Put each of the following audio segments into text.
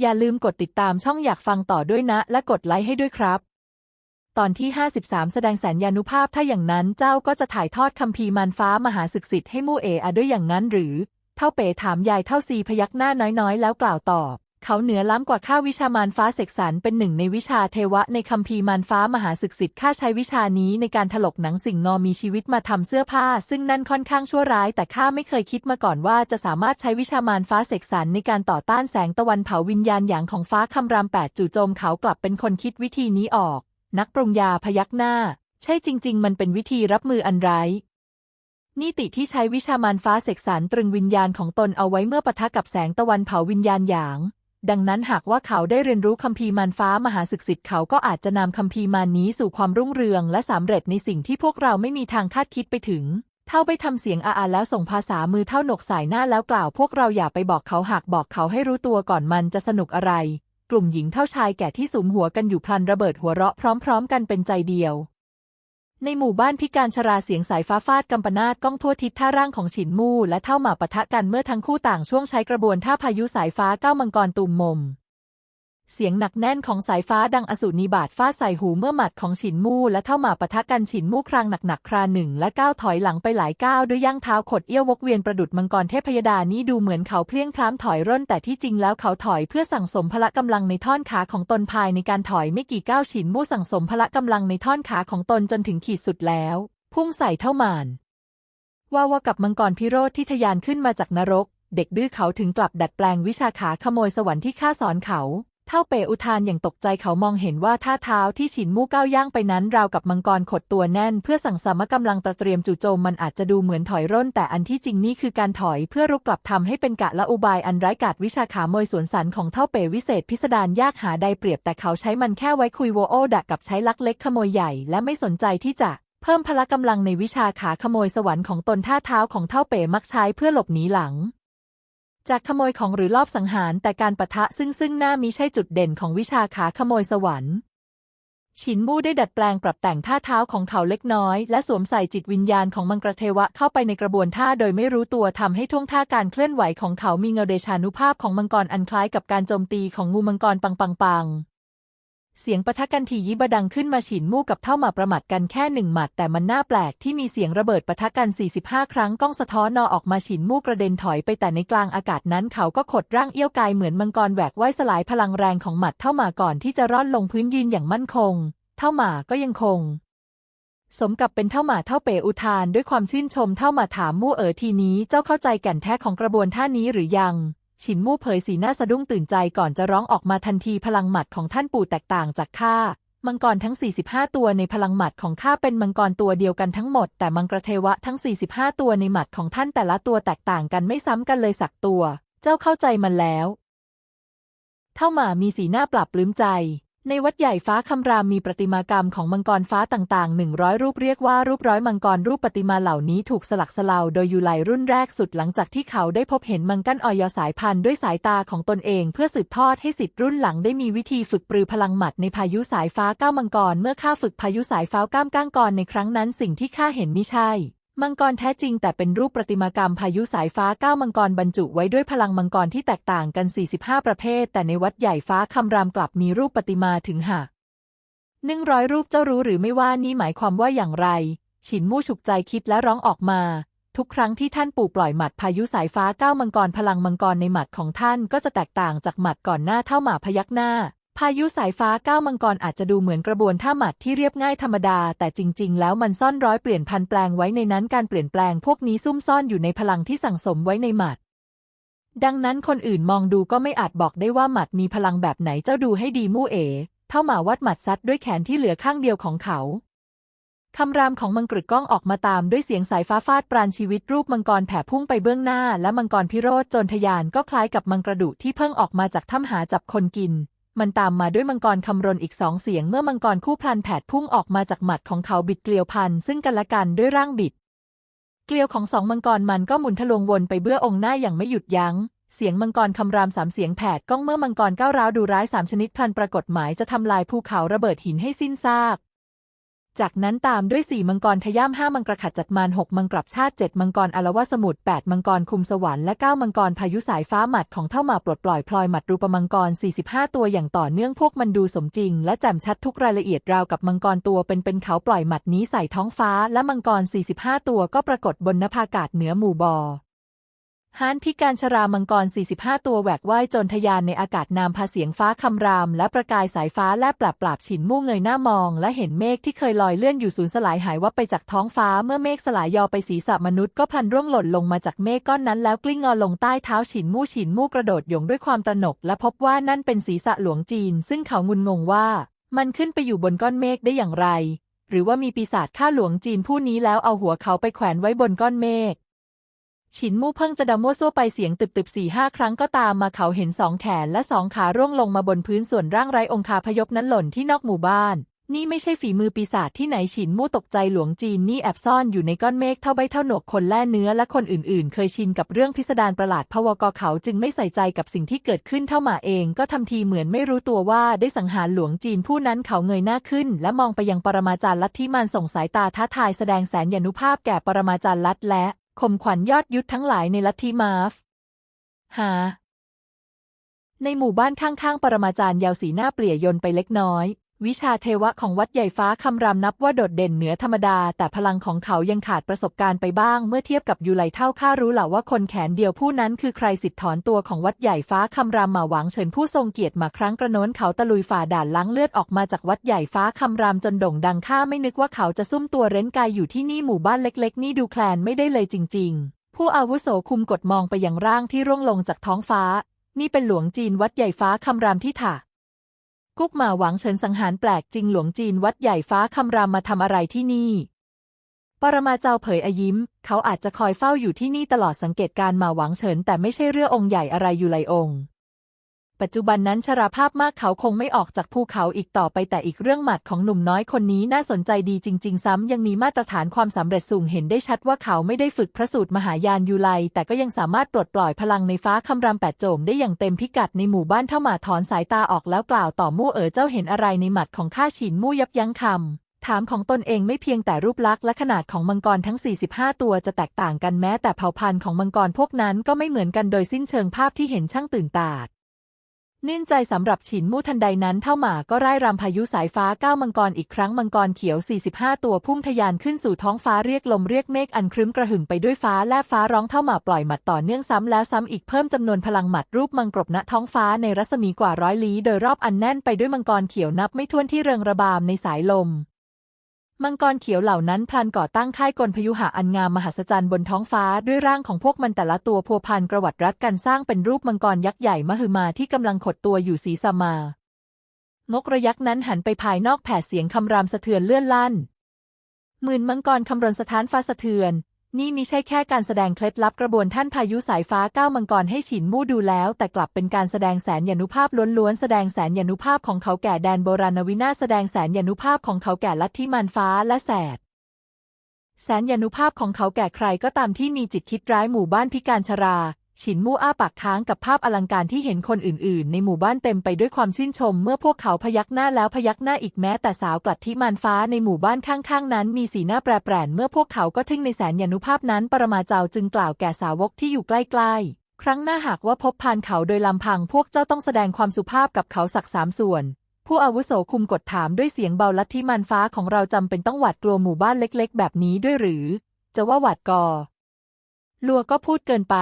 อย่าลืมกดติดตามช่องอยากฟังต่อด้วยนะ และกดไลค์ให้ด้วยครับ ตอนที่ 53 แสดงแสนยานุภาพถ้าอย่างนั้นเจ้าก็จะถ่ายทอดคัมภีร์มารฟ้ามหาศึกสิทธิ์ให้มู่เออาด้วยอย่างนั้นหรือ เท่าเป๋ถามยายเท่าซีพยักหน้าน้อยๆ แล้วกล่าวตอบ เขาเหนือล้ำกว่าข้าวิชามารฟ้าเสกสรรเป็นหนึ่งในวิชาเทวะในคัมภีร์มารฟ้ามหาศึกษิทธิ์ข้าใช้วิชานี้ในการถลกหนังสิ่งงอมีชีวิตมาทำเสื้อผ้า ซึ่งนั่นค่อนข้างชั่วร้าย แต่ข้าไม่เคยคิดมาก่อนว่าจะสามารถใช้วิชามารฟ้าเสกสรรในการต่อต้านแสงตะวันเผาวิญญาณอย่างของฟ้าคำรามแปดจู่โจมเขากลับเป็นคนคิดวิธีนี้ออก นักปรุงยาพยักหน้า ใช่จริง ๆ มันเป็นวิธีรับมืออันร้ายนิติที่ใช้วิชามารฟ้าเสกสรรตรึงวิญญาณของตนเอาไว้เมื่อปะทะกับแสงตะวันเผาวิญญาณหยาง ดังนั้นหากว่าเขาได้เรียนรู้คัมภีร์มารฟ้ามหาศึกษิทธิ์เขาก็อาจจะนำคัมภีร์มารนี้สู่ความรุ่งเรือง และสำเร็จในสิ่งที่พวกเราไม่มีทางคาดคิดไปถึง เท่าไปทำเสียงอาอาแล้วส่งภาษามือเท่าหนกสายหน้าแล้วกล่าวพวกเราอย่าไปบอกเขาหากบอกเขาให้รู้ตัวก่อนมันจะสนุกอะไร กลุ่มหญิงเท่าชายแก่ที่สุมหัวกันอยู่พลันระเบิดหัวเราะพร้อม ๆ กันเป็นใจเดียว ในหมู่บ้านพิการชราเสียงสายฟ้าฟาดกำปนาตก้องทั่วทิศท่าร่างของฉินมู่และเท่าหมาปะทะกันเมื่อทั้งคู่ต่างช่วงใช้กระบวนท่าพายุสายฟ้าเก้ามังกรตุ่มมม เสียงหนักแน่นของสายฟ้าดังอสูรนิบาตฟาดใส่หูเมื่อหมัดของฉินมู่และเท่าหมาปะทะกันฉินมู่ครางหนักๆคราหนึ่งและก้าวถอยหลังไปหลายก้าวด้วยย่างเท้าขดเอี้ยววกเวียนประดุดมังกรเทพยดานี้ดูเหมือนเขาเพลียงพล้ำถอยร่นแต่ที่จริงแล้วเขาถอยเพื่อสั่งสมพละกำลังในท่อนขาของตนภายในการถอยไม่กี่ก้าวฉินมู่สั่งสมพละกำลังในท่อนขาของตนจนถึงขีดสุดแล้ว พุ่งใส่เท่ามานว่าว่ากับมังกรพิโรธที่ทะยานขึ้นมาจากนรก เด็กดื้อเขาถึงกลับดัดแปลงวิชาขาขโมยสวรรค์ที่ข้าสอนเขา เท่าเป๋อุทานอย่างตกใจเขามองเห็นว่าท่าเท้าที่ฉินมู่ก้าวย่างไปนั้นราวกับมังกรขดตัวแน่น เพื่อสั่งสมกำลังตระเตรียมจู่โจมมันอาจจะดูเหมือนถอยร่น แต่อันที่จริงนี่คือการถอยเพื่อรุกกลับทำให้เป็นกะละอุบายอันร้ายกาจวิชาขาโมยสวนสันของเท่าเป๋วิเศษพิสดารยากหาใดเปรียบแต่เขาใช้มันแค่ไว้คุยโวโอดักกับใช้ลักเล็กขโมยใหญ่และไม่สนใจที่จะเพิ่มพละกำลังในวิชาขาขโมยสวรรค์ของตนท่าเท้าของเท่าเป๋มักใช้เพื่อหลบหนีหลัง จากขโมยของหรือลอบสังหารแต่การปะทะซึ่งซึ่งหน้ามิใช่จุดเด่นของวิชาขาขโมยสวรรค์ฉินมู่ได้ดัดแปลงปรับแต่งท่าเท้าของเขาเล็กน้อย และสวมใส่จิตวิญญาณของมังกรเทวะเข้าไปในกระบวนท่าโดยไม่รู้ตัวทำให้ท่วงท่าการเคลื่อนไหวของเขามีเงาเดชานุภาพของมังกรอันคล้ายกับการโจมตีของงูมังกรปังปังปัง เสียงปะทะกันทียิบดังขึ้นมาฉินมู่กับเท่าหมาประมัดกันแค่หนึ่งหมัดแต่มันน่าแปลกที่มีเสียงระเบิดปะทะกัน 45 ครั้งก้องสะท้อนนอออกมาฉินมู่กระเด็นถอยไปแต่ในกลางอากาศนั้นเขาก็ขดร่างเอี้ยวกายเหมือนมังกรแหวกว่ายสลายพลังแรงของหมัดเท่าหมาก่อนที่จะร่อนลงพื้นยืนอย่างมั่นคง เท่าหมาก็ยังคง สมกับเป็นเท่าหมาเท่าเป๋อุทานด้วยความชื่นชมเท่าหมาถามมู่เอ๋อทีนี้เจ้าเข้าใจแก่นแท้ของกระบวนท่านี้หรือยัง ฉินมู่เผยสีหน้าสะดุ้งตื่นใจก่อนจะร้องออกมาทันทีพลังหมัดของท่านปู่แตกต่างจากข้ามังกรทั้ง 45 ตัวในพลังหมัดของข้าเป็นมังกรตัวเดียวกันทั้งหมด แต่มังกรเทวะทั้ง 45 ตัวในหมัดของท่านแต่ละตัวแตกต่างกันไม่ซ้ำกันเลยสักตัว เจ้าเข้าใจมันแล้ว เท่าหมามีสีหน้าปรับปลื้มใจ ในวัดใหญ่ฟ้าคำรามมีประติมากรรมของมังกรฟ้าต่างๆ 100 รูปเรียกว่ารูปร้อยมังกรรูปประติมาเหล่านี้ถูกสลักสลาวโดยยูไลรุ่นแรกสุดหลังจากที่เขาได้พบเห็นมังกันออยสายพันธุ์ด้วยสายตาของตนเอง เพื่อสืบทอดให้สิทธิ์รุ่นหลังได้มีวิธีฝึกปรือพลังหมัดในพายุสายฟ้าก้ามังกรเมื่อข้าฝึกพายุสายฟ้าก้ามก้างกรในครั้งนั้นสิ่งที่ข้าเห็นไม่ใช่ มังกรแท้จริงแต่เป็นรูปประติมากรรมพายุสายฟ้าเก้ามังกรบรรจุไว้ด้วยพลังมังกรที่แตกต่างกัน 45 ประเภท แต่ในวัดใหญ่ฟ้าคำรามกลับมีรูปประติมาถึงหาหนึ่งร้อยรูปเจ้ารู้หรือไม่ว่านี่หมายความว่าอย่างไร ฉินมู่ฉุกใจคิดและร้องออกมา ทุกครั้งที่ท่านปู่ปล่อยหมัดพายุสายฟ้าเก้ามังกรพลังมังกรในหมัดของท่านก็จะแตกต่างจากหมัดก่อนหน้าเท่าหมาพยักหน้า พายุสายฟ้าก้ามังกรอาจจะดูเหมือนกระบวนท่าหมัดที่เรียบง่ายธรรมดา แต่จริง ๆ แล้วมันซ่อนร้อยเปลี่ยนพันแปลงไว้ในนั้นการเปลี่ยนแปลงพวกนี้ซุ่มซ่อนอยู่ในพลังที่สั่งสมไว้ในหมัด ดังนั้นคนอื่นมองดูก็ไม่อาจบอกได้ว่าหมัดมีพลังแบบไหนเจ้าดูให้ดีมู่เอ๋เท่าหมาวัดหมัดซัดด้วยแขนที่เหลือข้างเดียวของเขาคำรามของมังกรก้องออกมาตามด้วยเสียงสายฟ้าฟาดปราณชีวิตรูปมังกรแผ่พุ่งไปเบื้องหน้า และมังกรพิโรธจนทยานก็คล้ายกับมังกระดุที่เพิ่งออกมาจากถ้ำหาจับคนกิน มันตามมาด้วยมังกรคำรนอีกสองเสียงเมื่อมังกรคู่พลันแผดพุ่งออกมาจากหมัดของเขาบิดเกลียวพันซึ่งกันและกันด้วยร่างบิด เกลียวของสองมังกรมันก็หมุนทะลวงวนไปเบื้อองค์หน้าอย่างไม่หยุดยัง้ง เสียงมังกรคำรามสามเสียงแผดก้องเมื่อมังกรก้าวร้าวดูร้ายสามชนิดพลันปรากฏหมายจะทำลายภูเขาระเบิดหินให้สิ้นซาก จากนั้นตามด้วยสี่มังกรขย่ำห้ามังกรขัดจัดมารหกมังกรชาติเจ็ดมังกรอลวสมุทรแปดมังกรคุมสวรรค์และเก้ามังกรพายุสายฟ้าหมัดของเท่าหมาปลดปล่อยพลอยหมัดรูปมังกร 45 ตัวอย่างต่อเนื่องพวกมันดูสมจริง และแจ่มชัดทุกรายละเอียดราวกับมังกรตัวเป็นเป็นเขาปล่อยหมัดนี้ใส่ท้องฟ้า และมังกร 45 ตัวก็ปรากฏบนนภาอากาศเหนือหมู่บอ ฮานพิการชรามังกร 45 ตัวแหวกว่ายจนทยานในอากาศนามพาเสียงฟ้าคำราม และประกายสายฟ้าแลบปราบปราบฉินมู่เงยหน้ามอง และเห็นเมฆที่เคยลอยเลื่อนอยู่สูญสลายหายวับไปจากท้องฟ้าเมื่อเมฆสลายยอไปศีรษะมนุษย์ก็พลันร่วงหล่นลงมาจากเมฆก้อนนั้นแล้วกลิ้งงอลงใต้เท้าฉินมู่ฉินมู่กระโดดหยงด้วยความตระหนก และพบว่านั่นเป็นศีรษะหลวงจีน ซึ่งเขางุนงงว่า มันขึ้นไปอยู่บนก้อนเมฆได้อย่างไร หรือว่ามีปีศาจฆ่าหลวงจีนผู้นี้แล้วเอาหัวเขาไปแขวนไว้บนก้อนเมฆ ฉินมู่เพิ่งจะดามั่วซั่วไปเสียงตึบตึบสี่ห้าครั้งก็ตามมาเขาเห็นสองแขนและสองขาร่วงลงมาบนพื้นส่วนร่างไร้องคาพยพนั้นหล่นที่นอกหมู่บ้าน นี่ไม่ใช่ฝีมือปีศาจที่ไหนฉินมู่ตกใจหลวงจีนนี่แอบซ่อนอยู่ในก้อนเมฆเท่าใบเท่าหนวกคนแล่เนื้อและคนอื่นๆ เคยชินกับเรื่องพิสดารประหลาดพวกเขาจึงไม่ใส่ใจกับสิ่งที่เกิดขึ้นเท่าหมาเองก็ทำทีเหมือนไม่รู้ตัวว่าได้สังหารหลวงจีนผู้นั้นเขาเงยหน้าขึ้น และมองไปยังปรมาจารย์ลัทธิมานส่งสายตาท้าทายแสดงแสนยานุภาพแก่ปรมาจารย์ลัทและ ข่มขวัญยอดยุทธทั้งหลายในลัทธิมาฟ หา ในหมู่บ้านข้างๆ ปรมาจารย์ยาวสีหน้าเปลี่ยยนไปเล็กน้อย วิชาเทวะของวัดใหญ่ฟ้าคำรามนับว่าโดดเด่นเหนือธรรมดา แต่พลังของเขายังขาดประสบการณ์ไปบ้าง เมื่อเทียบกับยูไลเท่าข้ารู้เหล่าว่าคนแขนเดียวผู้นั้นคือใครสิทธิ์ถอนตัวของวัดใหญ่ฟ้าคำรามมาหวังเฉินผู้ทรงเกียรติมาครั้งกระโน้นเขาตะลุยฝ่าด่านล้างเลือดออกมาจากวัดใหญ่ฟ้าคำรามจนโด่งดังข้าไม่นึกว่าเขาจะซุ่มตัวเร้นกายอยู่ที่นี่หมู่บ้านเล็ก ๆ นี่ดูแคลนไม่ได้เลยจริง ๆ ผู้อาวุโสคุมกดมองไปยังร่างที่ร่วงลงจากท้องฟ้า นี่เป็นหลวงจีนวัดใหญ่ฟ้าคำรามที่ถา กุ๊กมาหวังเฉินสังหารแปลกจริงหลวงจีนวัดใหญ่ฟ้าคำรามมาทำอะไรที่นี่ ปรมาเจ้าเผยอยิ้ม เขาอาจจะคอยเฝ้าอยู่ที่นี่ตลอดสังเกตการมาหวังเฉินแต่ไม่ใช่เรื่ององค์ใหญ่อะไรอยู่ไลยองค์ ปัจจุบันนั้นชราภาพมากเขาคงไม่ออกจากภูเขาอีกต่อไปแต่อีกเรื่องหมัดของหนุ่มน้อยคนนี้น่าสนใจดีจริง ๆ ซ้ำยังมีมาตรฐานความสำเร็จสูงเห็นได้ชัดว่าเขาไม่ได้ฝึกพระสูตรมหายานยูไลแต่ก็ยังสามารถปลดปล่อยพลังในฟ้าคำรามแปดโจมได้อย่างเต็มพิกัดในหมู่บ้านเท่าหมาถอนสายตาออกแล้วกล่าวต่อมู่เอ๋อเจ้าเห็นอะไรในหมัดของข้าฉินมู่ยับยั้งคำถามของตนเองไม่เพียงแต่รูปลักษณ์และขนาดของมังกรทั้ง 45 ตัวจะแตกต่างกันแม้แต่เผ่าพันธุ์ของมังกรพวกนั้นก็ไม่เหมือนกันโดยสิ้นเชิงภาพที่เห็นช่างตื่นตาด เนื่องใจสำหรับฉินมู่ทันใดนั้นเท่าหมาก็ไร่รำพายุสายฟ้าก้าวมังกรอีกครั้งมังกรเขียว 45 ตัวพุ่งทะยานขึ้นสู่ท้องฟ้าเรียกลมเรียกเมฆอันครึ้มกระหึ่มไปด้วยฟ้าแลบฟ้าร้องเท่าหมาปล่อยหมัดต่อเนื่องซ้ำแล้วซ้ำอีกเพิ่มจำนวนพลังหมัดรูปมังกรบณท้องฟ้าในรัศมีกว่าร้อยลี้โดยรอบอันแน่นไปด้วยมังกรเขียวนับไม่ถ้วนที่เริงระบามในสายลม มังกรเขียวเหล่านั้นพลันก่อตั้งค่ายกลพยุหะอันงามมหัศจรรย์บนท้องฟ้าด้วยร่างของพวกมันแต่ละตัวพัวพันกระวัดรัดกันสร้างเป็นรูปมังกรยักษ์ใหญ่มหึมาที่กำลังขดตัวอยู่สีสมานกระยักษ์นั้นหันไปภายนอกแผ่เสียงคำรามสะเทือนเลื่อนลั่นหมื่นมังกรคำรนสถานฟ้าสะเทือน นี่มิใช่แค่การแสดงเคล็ดลับกระบวนท่านพายุสายฟ้าก้าวมังกรให้ฉินมู่ดูแล้ว แต่กลับเป็นการแสดงแสนยานุภาพล้วนๆแสดงแสนยานุภาพของเขาแก่แดนโบราณวินาแสดงแสนยานุภาพของเขาแก่ลัทธิมารฟ้าและแสดแสนยานุภาพของเขาแก่ใครก็ตามที่มีจิตคิดร้ายหมู่บ้านพิการชรา ฉินมู่อ้าปากค้างกับภาพอลังการที่เห็นคนอื่นๆ ในหมู่บ้านเต็มไปด้วยความชื่นชม เมื่อพวกเขาพยักหน้าแล้วพยักหน้าอีกแม้ แต่สาวกลัดที่มานฟ้าในหมู่บ้านข้างๆ นั้น มีสีหน้าแปรปรนเมื่อพวกเขาก็ทึ่งในแสนยานุภาพนั้น ปรมาเจ้าจึงกล่าวแก่สาวกที่อยู่ใกล้ๆ ครั้งหน้าหากว่าพบพานเขาโดยลำพัง พวกเจ้าต้องแสดงความสุภาพกับเขาสักสามส่วน ผู้อาวุโสคุมกดถามด้วยเสียงเบาลัทธิมานฟ้าของเราจำเป็นต้องหวาดกลัวหมู่บ้านเล็ก ๆ แบบนี้ด้วยหรือ จะว่าหวาดกอลัวก็พูดเกินไป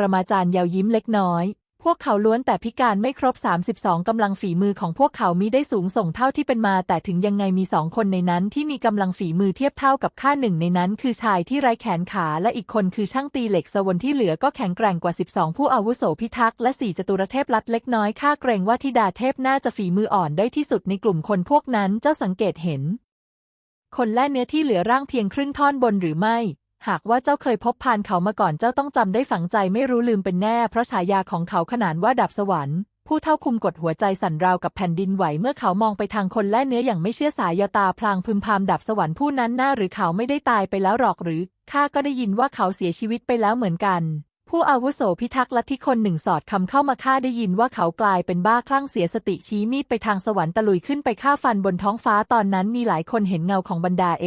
รมาจารย์ยาวยิ้มเล็กน้อย พวกเขาล้วนแต่พิการไม่ครบ 32 กำลังฝีมือของพวกเขามีได้สูงส่งเท่าที่เป็นมา แต่ถึงยังไงมีสองคนในนั้นที่มีกำลังฝีมือเทียบเท่ากับข้าหนึ่งในนั้น คือชายที่ไร้แขนขาและอีกคนคือช่างตีเหล็กสวนที่เหลือก็แข็งแกร่งกว่า 12 ผู้อาวุโสพิทักษ์และสี่จตุรเทพลัดเล็กน้อยข้าเกรงว่าธิดาเทพน่าจะฝีมืออ่อนได้ที่สุดในกลุ่มคนพวกนั้นเจ้าสังเกตเห็นคนแล่เนื้อที่เหลือร่างเพียงครึ่งท่อนบนหรือไม่ หากว่าเจ้าเคยพบพานเขามาก่อนเจ้าต้องจำได้ฝังใจไม่รู้ลืมเป็นแน่ เพราะฉายาของเขาขนานว่าดาบสวรรค์ ผู้เท่าคุมกดหัวใจสั่นราวกับแผ่นดินไหวเมื่อเขามองไปทางคนแล่เนื้ออย่างไม่เชื่อสายยตาพลางพึมพำดาบสวรรค์ผู้นั้นหน้าหรือเขาไม่ได้ตายไปแล้วหรอกหรือข้าก็ได้ยินว่าเขาเสียชีวิตไปแล้วเหมือนกัน ผู้อาวุโสพิทักษ์ลัทธิคนหนึ่งสอดคำเข้ามาฆ่าได้ยินว่าเขากลายเป็นบ้าคลั่งเสียสติชี้มีดไปทางสวรรค์ตะลุยขึ้นไปฆ่าฟันบนท้องฟ้าตอนนั้นมีหลายคนเห็นเงาของบรรดาเอ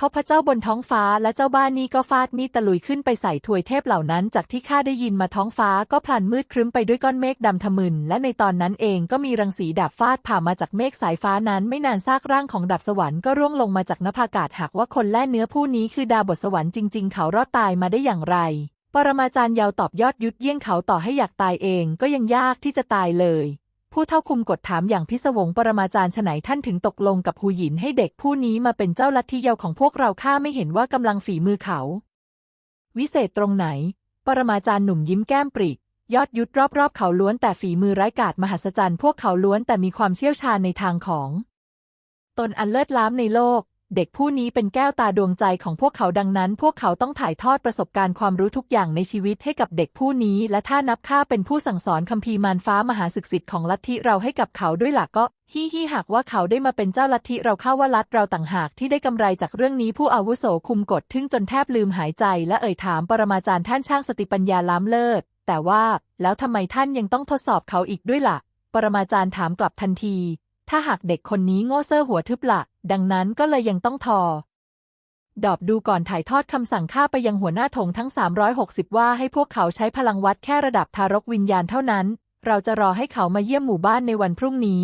ทพเจ้าบนท้องฟ้าและเจ้าบ้านนี่ก็ฟาดมีดตะลุยขึ้นไปใส่ถวยเทพเหล่านั้น จากที่ข้าได้ยินมาท้องฟ้าก็พลันมืดครึ้มไปด้วยก้อนเมฆดำทะมึน และในตอนนั้นเองก็มีรังสีดาบฟาดผ่ามาจากเมฆสายฟ้านั้น ไม่นานซากร่างของดาบสวรรค์ก็ร่วงลงมาจากนภาอากาศหากว่าคนแล่เนื้อผู้นี้คือดาบทสวรรค์จริงๆ เขารอดตายมาได้อย่างไร ปรมาจารย์ยาวตอบยอดยุดเยี่ยงเขาต่อให้อยากตายเองก็ยังยากที่จะตายเลย ผู้เท่าคุมกดถามอย่างพิศวงปรมาจารย์ฉไหนท่านถึงตกลงกับหูหยินให้เด็กผู้นี้มาเป็นเจ้าลัทธิเยาของพวกเราข้าไม่เห็นว่ากำลังฝีมือเขา วิเศษตรงไหน ปรมาจารย์หนุ่มยิ้มแก้มปริยอดยุดรอบๆ เขาล้วนแต่ฝีมือไร้กาจมหัศจรรย์พวกเขาล้วนแต่มีความเชี่ยวชาญในทางของ ตนอันเลิศล้ำในโลก เด็กผู้นี้เป็นแก้วตาดวงใจของพวกเขาดังนั้น พวกเขาต้องถ่ายทอดประสบการณ์ความรู้ทุกอย่างในชีวิตให้กับเด็กผู้นี้ และถ้านับข้าเป็นผู้สั่งสอนคัมภีร์มารฟ้ามหาศึกษิทธิ์ของลัทธิเราให้กับเขาด้วยหลักก็ฮิฮิหากว่าเขาได้มาเป็นเจ้าลัทธิเราเข้าว่าลัทเราต่างหากที่ได้กำไรจากเรื่องนี้ผู้อาวุโสคุมกดทึ่งจนแทบลืมหายใจ และเอ่ยถามปรมาจารย์ท่านช่างสติปัญญาล้ำเลิศแต่ว่าแล้วทำไมท่านยังต้องทดสอบเขาอีกด้วยล่ะ ปรมาจารย์ถามกลับทันที ถ้าหากเด็กคนนี้โง่เซ่อหัวทึบละดังนั้นก็เลยยังต้องทอ ดอบดูก่อนถ่ายทอดคำสั่งข้าไปยังหัวหน้าถงทั้ง 360 ว่าให้พวกเขาใช้พลังวัดแค่ระดับทารกวิญญาณเท่านั้น เราจะรอให้เขามาเยี่ยมหมู่บ้านในวันพรุ่งนี้